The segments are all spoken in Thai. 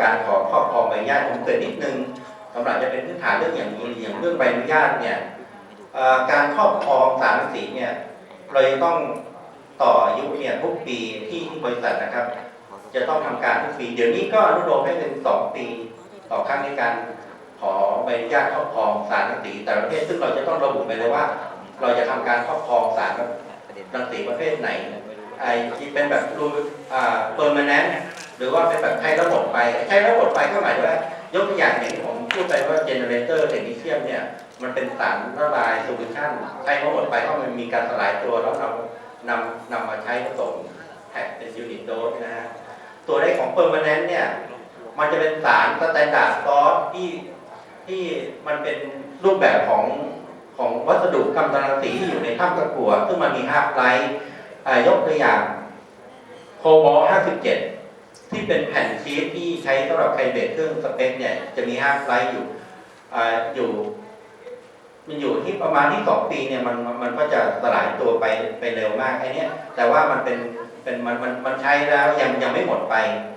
การขอครอบครองใบอนุญาตผมเกิดนิดนึงสำหรับจะเป็นพื้นฐานเรื่องอย่างนี้อย่างเรื่องใบอนุญาตเนี่ยการครอบครองสารสีเนี่ยเราจะต้องต่ออายุเนี่ยทุกปีที่ที่บริษัทนะครับ จะต้องทำการทุกปี เดี๋ยวนี้ก็อนุโลมให้เป็นสองปี ต่อครั้งในการขอใบอนุญาตครอบครองสารรังสีแต่ประเภทซึ่งเราจะต้องระบุไปเลยว่า เราจะทำการครอบครองสารรังสีประเภทไหนไอ้ที่เป็นแบบรูอ่าเปอร์มานน หรือว่าเป็นแบบใช้ระบบไปใช้ระบบไปก็หมายว่ายกตัวอย่างอย่างที่ผมพูดไปว่าเจเนเรเตอร์เทคนิเซียมเนี่ยมันเป็นสารละลายโซลูชันใช้ระบบไปเพราะมันมีการสลายตัวแล้วเรานำนำมาใช้ผสมแพ็คเป็นยูนิตโดสนะฮะตัวได้ของเปอร์มานแนนเนี่ยมันจะเป็นสารสแตนดาร์ดซอสที่ที่มันเป็นรูปแบบของของวัสดุกำมะถันสีที่อยู่ในถ้ำตะกั่วซึ่งมันมีฮาร์ปไลท์ยกตัวอย่างโคบอล57 ที่เป็นแผ่นชีสที่ใช้สำหรับไคเบตเครื่องสเปคเนี่ยจะมีฮาร์ปไลท์อยู่อ่าอยู่ มันอยู่ที่ประมาณที่สองปีเนี่ยมันมันก็จะสลายตัวไปไปเร็วมากไอ้เนี้ยแต่ว่ามันเป็นเป็นมันมันมันใช้แล้วยังยังไม่หมดไป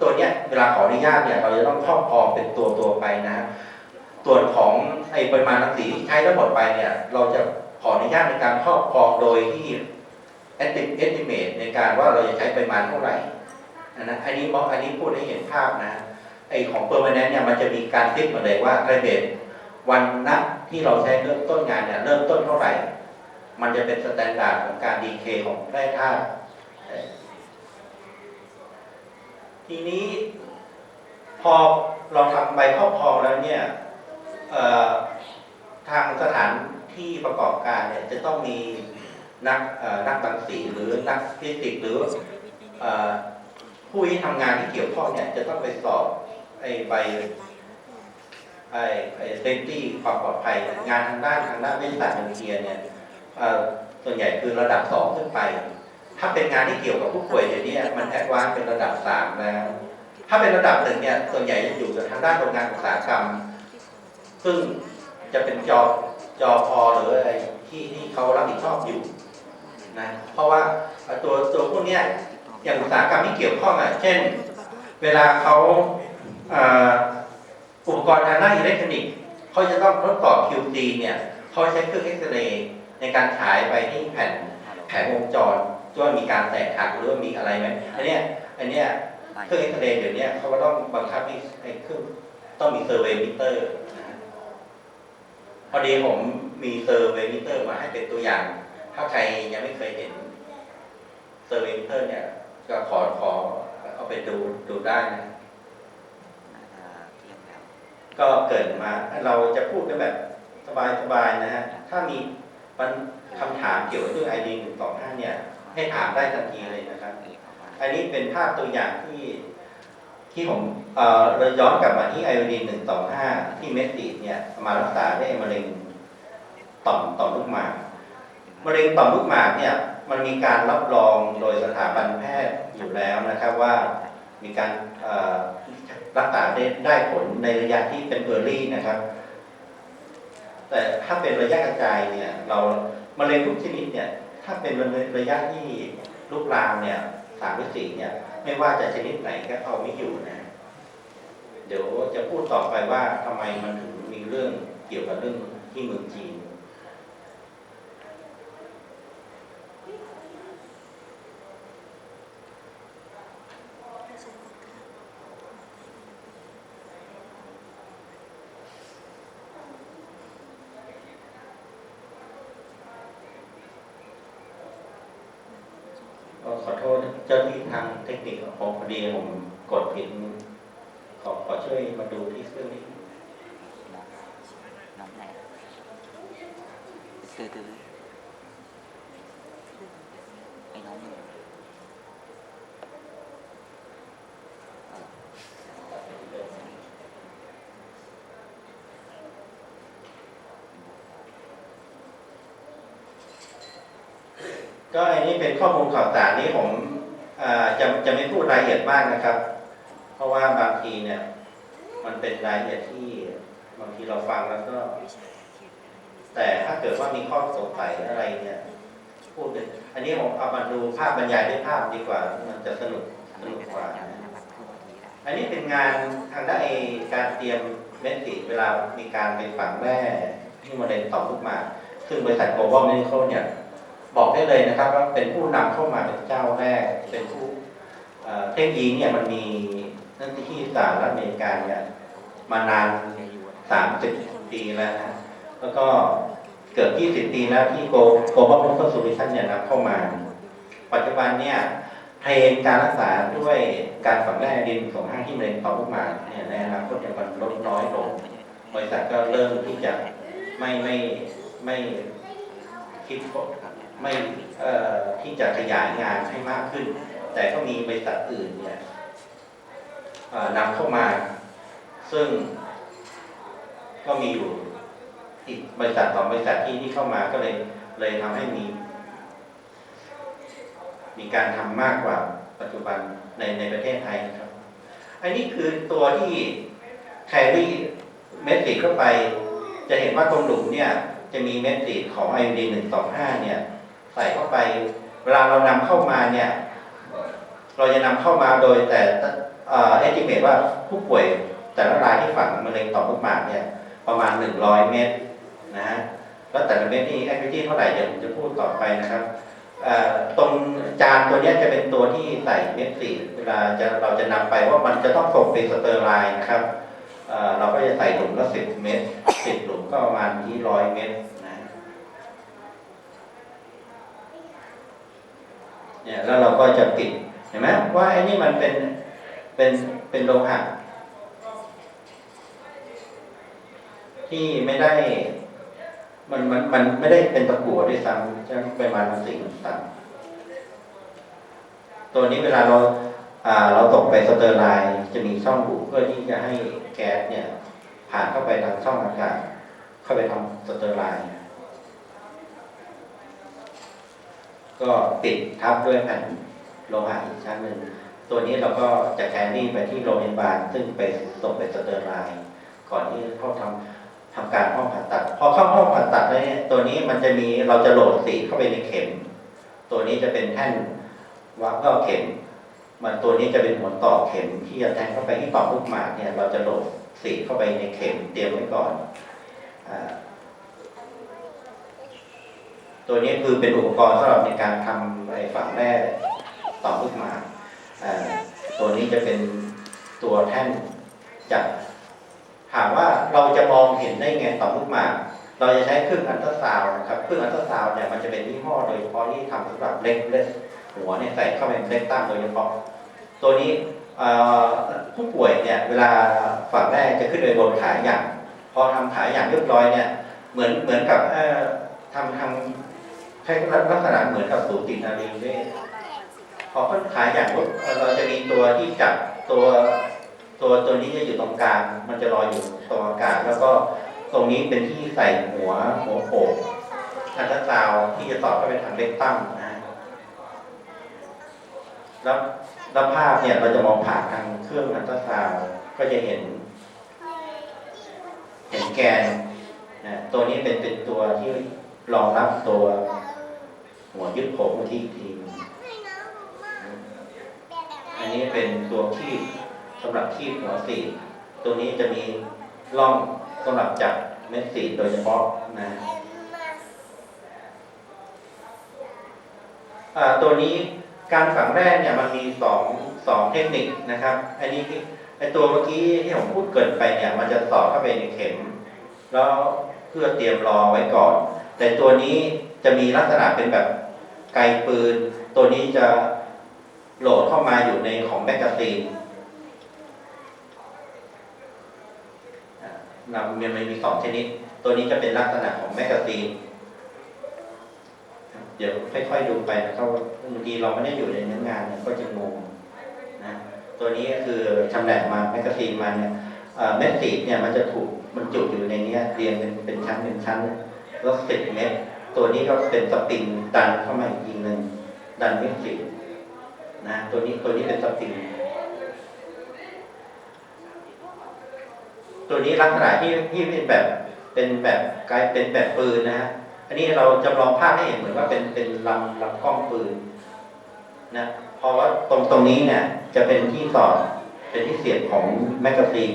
ตัวเนี้ยเวลาขออนุญาตเนี่ยเราจะต้องครอบครองเป็นตัวตัวไปนะ ส่วนของไอปริมาณรังสีที่ใช้แล้วหมดไปเนี่ย เราจะขออนุญาตในการครอบครองโดยที่ estimate ในการว่าเราจะใช้ปริมาณเท่าไหร่ นะอันนี้บอกอันนี้พูดให้เห็นภาพนะไอของ permanent เนี่ยมันจะมีการติ๊กมาเลยว่าไคเบตวันนัดที่เราใช้เริ่มต้นงานเนี่ยเริ่มต้นเท่าไหร่ มันจะเป็นสแตนดาร์ดของการดีเคของแร่ธาตุทีนี้พอเราทำใบครอบครองแล้วเนี่ยทางสถานที่ประกอบการเนี่ยจะต้องมีนักนักบังสีหรือนักฟิสิกส์หรืออ ผู้ที่ทำงานที่เกี่ยวข้องเนี่ยจะต้องไปสอบไอ้ใบไอ้ไอ้เซฟตี้ความปลอดภัยงานทางด้านทางด้านวิทยาศาสตร์นิวเคลียร์เนี่ยส่วนใหญ่คือระดับสองขึ้นไป ถ้าเป็นงานที่เกี่ยวกับผู้ป่วยเดี๋ยวนี้มันแอดวานซ์เป็นระดับสามแล้วถ้าเป็นระดับหนึ่งเนี่ยส่วนใหญ่จะอยู่กับทางด้านโรงงานอุตสาหกรรม ซึ่งจะเป็นจอจอพอหรืออะไรที่ที่เขารับผิดชอบอยู่นะเพราะว่าตัวตัวพวกเนี้ย อย่างอุตสาหกรรมที่เกี่ยวข้องอะเช่น เวลาเขาอุปกรณ์ทางด้านอิเล็กทรอนิกส์เขาจะต้องทดสอบ QC เนี่ยเขาใช้เครื่องเอ็กซเรย์ในการฉายไปที่แผ่นแผงวงจรว่ามีการแตกหักหรือว่ามีอะไรไหมอันเนี้ยอันเนี้ยเครื่องเอ็กซเรย์เดี๋ยวนี้เขาก็ต้องบังคับให้ให้เครื่องต้องมีเซอร์เวย์มิเตอร์พอดีผมมีเซอร์เวย์มิเตอร์มาให้เป็นตัวอย่าง ถ้าใครยังไม่เคยเห็นเซอร์เวย์มิเตอร์เนี่ย ก็ขอขอเอาไปดูดูได้นะก็เกิดมาเราจะพูดกันแบบสบายๆนะฮะถ้ามีปัญคำถามเกี่ยวกับเรื่องไอดีหนึ่งสองห้าเนี่ย ให้ถามได้ทันทีเลยนะครับ อันนี้เป็นภาพตัวอย่างที่ที่ผมเอ่อเราย้อนกลับมาที่ไอโอดีหนึ่งสองห้าที่เมสซีเนี่ยมารักษาได้มะเร็งต่อมต่อมลูกหมากมะเร็งต่อมลูกหมากเนี่ย มันมีการรับรองโดยสถาบันแพทย์อยู่แล้วนะครับว่ามีการรักษาได้ได้ผลในระยะที่เป็นเออร์ลี่นะครับ แต่ถ้าเป็นระยะกระจายเนี่ย เรามะเร็งทุกชนิดเนี่ย ถ้าเป็นระยะที่ลุกลามเนี่ยสามหรือสี่เนี่ย ไม่ว่าจะชนิดไหนก็เอาไม่อยู่นะ เดี๋ยวจะพูดต่อไปว่าทำไมมันถึงมีเรื่องเกี่ยวกับเรื่องที่เมืองจีน ก็ ขอโทษเจ้าที่ทางเทคนิคของผมพอดีผมกดผิดขอขอช่วยมาดูที่เครื่องนี้น้อง ก็อันนี้เป็นข้อมูลข่าวสารนี้ผมจะจะไม่พูดรายละเอียดมากนะครับ เพราะว่าบางทีเนี่ย มันเป็นรายละเอียดที่บางทีเราฟังแล้วก็ แต่ถ้าเกิดว่ามีข้อสงสัยอะไรเนี่ยพูดเป็นอันนี้ผมเอามาดูภาพบรรยายด้วยภาพดีกว่า มันจะสนุกสนุกกว่า อันนี้เป็นงานทางด้านการเตรียมเม็ดสีเวลามีการไปฝังแร่ที่มะเร็งต่อมลูกหมากซึ่งบริษัท Global Medical เนี่ย บอกได้เลยนะครับ ว่าเป็นผู้นำเข้ามาเป็นเจ้าแรก เป็นผู้เทคโนโลยีเนี่ยมันมีนั่นที่สหรัฐอเมริกาเนี่ยมานาน30ปีแล้วนะแล้วก็เกือบ20ปีแล้วที่ Global Medical Solution เนี่ยนำเข้ามา ปัจจุบันเนี่ยเทรนการรักษาด้วยการฝังแร่ดินของห้างที่มะเร็งต่อมลูกมาเนี่ยในอนาคตเนี่ยมันลดน้อยลงบริษัทก็เริ่มที่จะไม่ไม่ไม่คิด ไม่ที่จะขยายงานให้มากขึ้น แต่ก็มีบริษัทอื่นเนี่ยนำเข้ามา ซึ่งก็มีอยู่อีกบริษัทสองบริษัทที่ที่เข้ามาก็เลยเลยทำให้มี มีการทำมากกว่าปัจจุบันในในประเทศไทยครับ อันนี้คือตัวที่แครี่เม็ดสีเข้าไป จะเห็นว่าตรงหลุมเนี่ย จะมีเม็ดสีของไอดีหนึ่งสองห้าเนี่ย ใส่เข้าไป เวลาเรานำเข้ามาเนี่ย เราจะนำเข้ามาโดยแต่เอ่อเอติเมตว่าผู้ป่วยแต่ละรายที่ฝังมะเร็งต่อมลูกหมากเนี่ยประมาณ 100 เม็ดนะฮะแล้วแต่ละเม็ดนี่แอคทิวิตี้เท่าไหร่เดี๋ยวผมจะพูดต่อไปนะครับตรงจานตัวนี้จะเป็นตัวที่ใส่เม็ดสีเวลาจะเราจะนำไปว่ามันจะต้องส่งไปสเตอร์ไลน์นะครับเอ่อเราก็จะใส่หลุมละสิบเม็ดสิบหลุมก็ประมาณที่ร้อยเม็ดนะ เนี่ยแล้วเราก็จะปิดเห็นไหมว่าไอ้นี่มันเป็นเป็นเป็นโลหะที่ไม่ได้ มันมันมันไม่ได้เป็นตะกั่วด้วยซ้ำจะปริมาณมันสิ่งต่ำตัวนี้เวลาเราอ่าเราตกไปสเตอร์ไลน์จะมีช่องบุเพื่อที่จะให้แก๊สเนี่ย ผ่านเข้าไปทางช่องอากาศเข้าไปทำสเตอร์ไลน์ ก็ปิดทับด้วยแผ่นโลหะอีกชั้นหนึ่ง ตัวนี้เราก็จะแคนนี่ไปที่โรงพยาบาลซึ่งไปส่งไปสเตอร์ไลน์ก่อนที่เขาทำทำการห้องผ่าตัด พอเข้าห้องผ่าตัดแล้วเนี่ยตัวนี้มันจะมีเราจะโหลดสีเข้าไปในเข็ม ตัวนี้จะเป็นแท่นวัดก็เข็ม มันตัวนี้จะเป็นหัวต่อเข็มที่จะแทงเข้าไปที่ต่อมลูกหมากเนี่ย เราจะโหลดสีเข้าไปในเข็มเตรียมไว้ก่อนอ่า ตัวนี้คือเป็นอุปกรณ์สำหรับในการทำไอ้ฝังแร่ต่อมลูกหมากตัวนี้จะเป็นตัวแท่นจับถามว่าเราจะมองเห็นได้ไงต่อมลูกหมาก เราจะใช้เครื่องอัลตราซาวน์นะครับเครื่องอัลตราซาวน์เนี่ยมันจะเป็นยี่ห้อโดยเฉพาะที่ทำสำหรับเล็กเล็กหัวเนี่ยใส่เข้าไปเล็กตั้งโดยเฉพาะตัวนี้ผู้ป่วยเนี่ยเวลาฝังแรกจะขึ้นไปบนขาอย่าง พอทำขาอย่างเรียบร้อยเนี่ยเหมือนเหมือนกับทำทำ ใช้ลักษณะเหมือนกับสูตินารีเวชพอขึ้นขายอย่างเราจะมีตัวที่จับตัวตัวตัวนี้จะอยู่ตรงกลาง มันจะลอยอยู่ตรงอากาศแล้วก็ตรงนี้เป็นที่ใส่หัวหัวโขกอันตราซาวที่จะต่อเข้าไปทางเล็กตั้มนะแล้วแล้วภาพเนี่ยเราจะมองผ่านทางเครื่องอันตราซาวก็จะเห็น เห็นแกนนะตัวนี้เป็นเป็นตัวที่รองรับตัว หัวยึดโผงมาที่อีกทีหนึ่งอันนี้เป็นตัวคีบสำหรับคีบหัวสีดตัวนี้จะมีร่องสำหรับจับเม็ดสีดโดยเฉพาะนะอ่าตัวนี้การฝังแรกเนี่ยมันมีสองสองเทคนิคนะครับ อันนี้ไอตัวเมื่อกี้ที่ผมพูดเกินไปเนี่ย มันจะสอดเข้าไปในเข็ม แล้วเพื่อเตรียมรอไว้ก่อน แต่ตัวนี้จะมีลักษณะเป็นแบบ ไกลปืน ตัวนี้จะโหลดเข้ามาอยู่ในของแมกกาซีนนำมันมีสองชนิด ตัวนี้จะเป็นลักษณะของแมกกาซีน เดี๋ยวค่อยๆดูไปนะครับว่าบางทีเราไม่ได้อยู่ในเนื้องานก็จะงงนะตัวนี้ก็คือชำแหละมาแมกกาซีนมาเนี่ยเอ่อเม็ดสีเนี่ยมันจะถูกมันจุอยู่ในนี้เรียงเป็นเป็นชั้นเป็นชั้นแล้วสิบเม็ด ตัวนี้ก็เป็นสปริงดันเข้ามาอีกทีหนึ่งดันเม็ดสีนะตัวนี้ตัวนี้เป็นสปริงตัวนี้ลักษณะที่ที่เป็นแบบเป็นแบบกลายเป็นแบบปืนนะฮะอันนี้เราจำลองภาพให้เห็นเหมือนว่าเป็นเป็นลำลำกล้องปืนนะเพราะว่าตรงตรงนี้เนี่ยจะเป็นที่สอดเป็นเป็นพิเศษของแมกกาซีน